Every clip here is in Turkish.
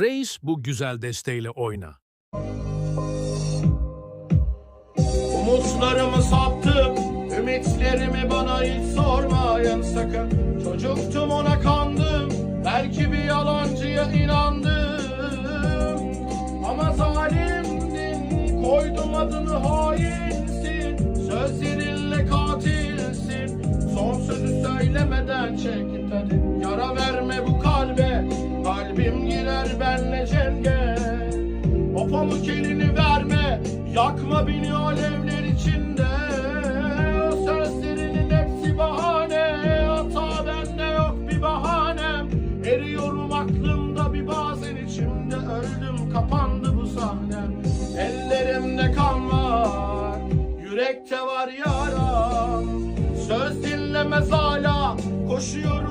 Reis bu güzel desteğiyle oyna. Umutlarımı sattım Ümitlerimi bana hiç sormayın sakın. Çocuktum ona kandım Belki bir yalancıya inandım. Ama zalimdin Koydum adını hainsin Kalbim girer benle cenge o pamuk elini verme Yakma beni alevler içinde. O sözlerinin hepsi bahane Hata bende yok bir bahanem. Eriyorum aklımda bir bazen içimde Öldüm kapandı bu sahnem. Ellerimde kan var Yürekte var yaram. Söz dinlemez hala Koşuyorum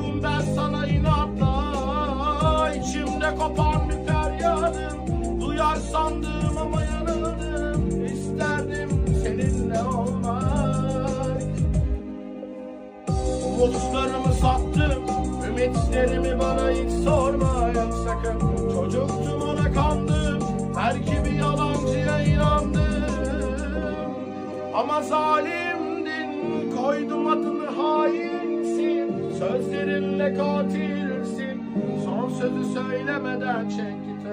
İçimde kopan bir feryadım. Duyar sandım ama yanıldım İsterdim seninle olmak. Umutlarımı sattım. Ümitlerimi bana hiç sormayın sakın Çocuktum ona kandım. Belki bir yalancıya inandım. Ama zalimdin Koydum adını hainsin. Sözlerinle katilsin Sözü söylemeden çek git